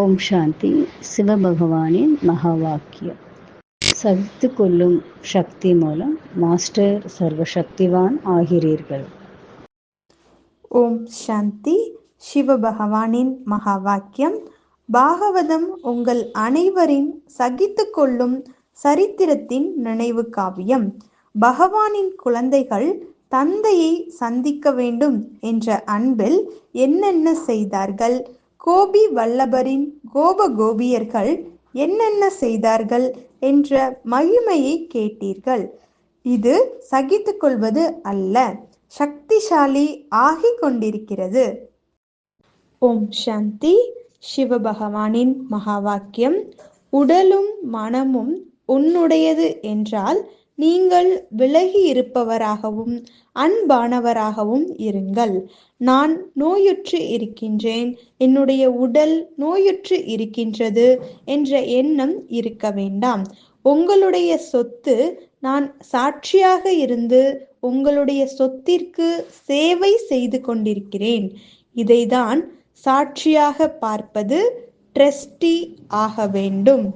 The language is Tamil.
ஓம் சாந்தி. சிவபகவானின் மகா வாக்கியம் சகித்து கொள்ளும் சக்தி மூலம் மாஸ்டர் சர்வசக்திவான் ஆகிறீர்கள். ஓம் சாந்தி. சிவபகவானின் மகா வாக்கியம் பாகவதம் உங்கள் அனைவரின் சகித்து கொள்ளும் சரித்திரத்தின் நினைவு காவியம். பகவானின் குழந்தைகள் தந்தையை சந்திக்க வேண்டும் என்ற அன்பில் என்னென்ன செய்தார்கள்? கோபி வல்லபரின் கோப கோபியர்கள் என்னென்ன செய்தார்கள் என்ற மகிமையை கேட்டீர்கள். இது சகித்து கொள்வது அல்ல சக்திசாலி ஆகிக் கொண்டிருக்கிறது. ஓம் சாந்தி. சிவபகவானின் மகாவாக்கியம் உடலும் மனமும் உன்னுடையது என்றால் நீங்கள் விலகி இருப்பவராகவும் அன்பானவராகவும் இருங்கள். நான் நோயுற்று இருக்கின்றேன். என்னுடைய உடல் நோயுற்று இருக்கின்றது என்ற எண்ணம் இருக்க வேண்டாம். உங்களுடைய சொத்து நான் சாட்சியாக இருந்து உங்களுடைய சொத்திற்கு சேவை செய்து கொண்டிருக்கிறேன். இதைதான் சாட்சியாக பார்ப்பது ட்ரஸ்டி ஆக வேண்டும்.